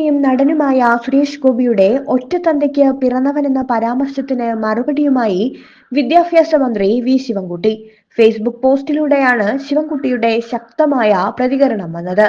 അഭിനേതാവും നടനുമായ സുരേഷ് ഗോപിയുടെ ഒറ്റത്തന്തയ്ക്ക് പിറന്നവനെന്ന പരാമർശത്തിന് മറുപടിയുമായി വിദ്യാഭ്യാസ മന്ത്രി വി ശിവൻകുട്ടി. ഫേസ്ബുക്ക് പോസ്റ്റിലൂടെയാണ് ശിവൻകുട്ടിയുടെ ശക്തമായ പ്രതികരണം വന്നത്.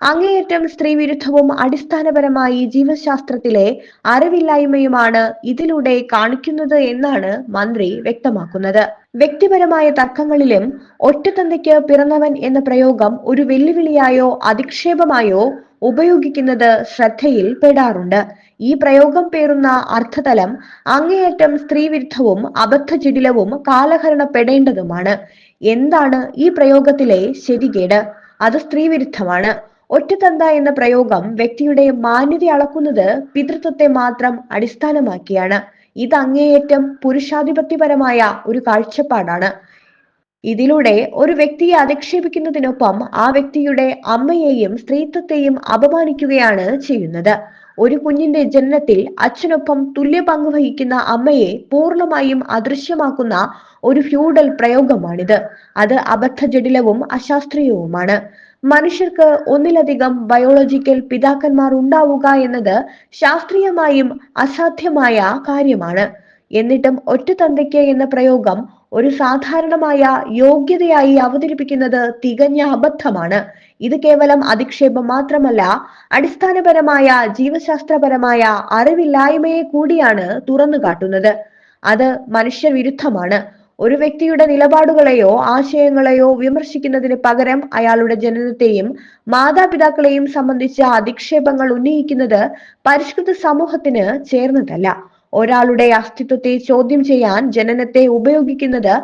അങ്ങേയറ്റം സ്ത്രീവിരുദ്ധവും അടിസ്ഥാനപരമായി ജീവശാസ്ത്രത്തിലെ അറിവില്ലായ്മയുമാണ് ഇതിലൂടെ കാണിക്കുന്നത് എന്നാണ് മന്ത്രി വ്യക്തമാക്കുന്നത്. വ്യക്തിപരമായ തർക്കങ്ങളിലും ഒറ്റത്തന്തയ്ക്ക് പിറന്നവൻ എന്ന പ്രയോഗം ഒരു വെല്ലുവിളിയായോ അധിക്ഷേപമായോ ഉപയോഗിക്കുന്നത് ശ്രദ്ധയിൽ പെടാറുണ്ട്. ഈ പ്രയോഗം പേറുന്ന അർത്ഥതലം അങ്ങേയറ്റം സ്ത്രീവിരുദ്ധവും അബദ്ധജടിലവും കാലഹരണപ്പെടേണ്ടതുമാണ്. എന്താണ് ഈ പ്രയോഗത്തിലെ ശരികേട്? അത് സ്ത്രീവിരുദ്ധമാണ്. ഒറ്റത്തന്ത എന്ന പ്രയോഗം വ്യക്തിയുടെ മാന്യത അളക്കുന്നത് പിതൃത്വത്തെ മാത്രം അടിസ്ഥാനമാക്കിയാണ്. ഇത് അങ്ങേയറ്റം പുരുഷാധിപത്യപരമായ ഒരു കാഴ്ചപ്പാടാണ്. ഇതിലൂടെ ഒരു വ്യക്തിയെ അധിക്ഷേപിക്കുന്നതിനൊപ്പം ആ വ്യക്തിയുടെ അമ്മയെയും സ്ത്രീത്വത്തെയും അപമാനിക്കുകയാണ് ചെയ്യുന്നത്. ഒരു കുഞ്ഞിന്റെ ജനനത്തിൽ അച്ഛനൊപ്പം തുല്യ പങ്ക് വഹിക്കുന്ന അമ്മയെ പൂർണമായും അദൃശ്യമാക്കുന്ന ഒരു ഫ്യൂഡൽ പ്രയോഗമാണിത്. അത് അബദ്ധജടിലവും അശാസ്ത്രീയവുമാണ്. മനുഷ്യർക്ക് ഒന്നിലധികം ബയോളജിക്കൽ പിതാക്കന്മാർ ഉണ്ടാവുക എന്നത് ശാസ്ത്രീയമായും അസാധ്യമായ കാര്യമാണ്. എന്നിട്ടും ഒറ്റ തന്തയ്ക്ക് എന്ന പ്രയോഗം ഒരു സാധാരണമായ യോഗ്യതയായി അവതരിപ്പിക്കുന്നത് തികഞ്ഞ അബദ്ധമാണ്. ഇത് കേവലം അധിക്ഷേപം മാത്രമല്ല അടിസ്ഥാനപരമായ ജീവശാസ്ത്രപരമായ അറിവില്ലായ്മയെ കൂടിയാണ് തുറന്നു കാട്ടുന്നത്. അത് മനുഷ്യവിരുദ്ധമാണ്. ഒരു വ്യക്തിയുടെ നിലപാടുകളെയോ ആശയങ്ങളെയോ വിമർശിക്കുന്നതിന് പകരം അയാളുടെ ജനനത്തെയും മാതാപിതാക്കളെയും സംബന്ധിച്ച അധിക്ഷേപങ്ങൾ ഉന്നയിക്കുന്നത് പരിഷ്കൃത സമൂഹത്തിന് ചേർന്നതല്ല. ഒരാളുടെ അസ്തിത്വത്തെ ചോദ്യം ചെയ്യാൻ ജനനത്തെ ഉപയോഗിക്കുന്നത്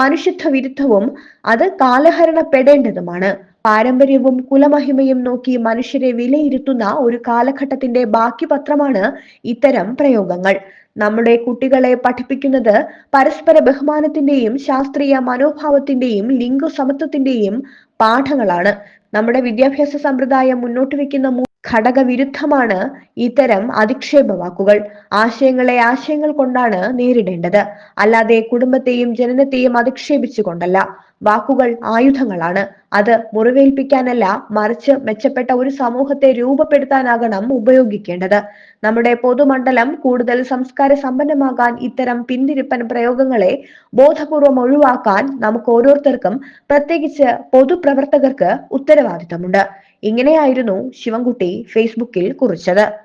മനുഷ്യത്വ വിരുദ്ധവും അത് കാലഹരണപ്പെടേണ്ടതുമാണ്. പാരമ്പര്യവും കുലമഹിമയും നോക്കി മനുഷ്യരെ വിലയിരുത്തുന്ന ഒരു കാലഘട്ടത്തിന്റെ ബാക്കി പത്രമാണ് ഇത്തരം പ്രയോഗങ്ങൾ. നമ്മുടെ കുട്ടികളെ പഠിപ്പിക്കുന്നത് പരസ്പര ബഹുമാനത്തിന്റെയും ശാസ്ത്രീയ മനോഭാവത്തിന്റെയും ലിംഗസമത്വത്തിന്റെയും പാഠങ്ങളാണ്. നമ്മുടെ വിദ്യാഭ്യാസ സമ്പ്രദായം മുന്നോട്ട് വെക്കുന്ന ഘടകവിരുദ്ധമാണ് ഇത്തരം അധിക്ഷേപ വാക്കുകൾ ആശയങ്ങളെ ആശയങ്ങൾ കൊണ്ടാണ് നേരിടേണ്ടത്. അല്ലാതെ കുടുംബത്തെയും ജനനത്തെയും അധിക്ഷേപിച്ചുകൊണ്ടല്ല. വാക്കുകൾ ആയുധങ്ങളാണ്. അത് മുറിവേൽപ്പിക്കാനല്ല മറിച്ച് മെച്ചപ്പെട്ട ഒരു സമൂഹത്തെ രൂപപ്പെടുത്താനാകണം ഉപയോഗിക്കേണ്ടത്. നമ്മുടെ പൊതുമണ്ഡലം കൂടുതൽ സംസ്കാര സമ്പന്നമാകാൻ ഇത്തരം പിന്തിരിപ്പൻ പ്രയോഗങ്ങളെ ബോധപൂർവം ഒഴിവാക്കാൻ നമുക്ക് ഓരോരുത്തർക്കും പ്രത്യേകിച്ച് പൊതുപ്രവർത്തകർക്ക് ഉത്തരവാദിത്തമുണ്ട്. ഇങ്ങനെയായിരുന്നു ശിവൻകുട്ടി ഫേസ്ബുക്കിൽ കുറിച്ചത്.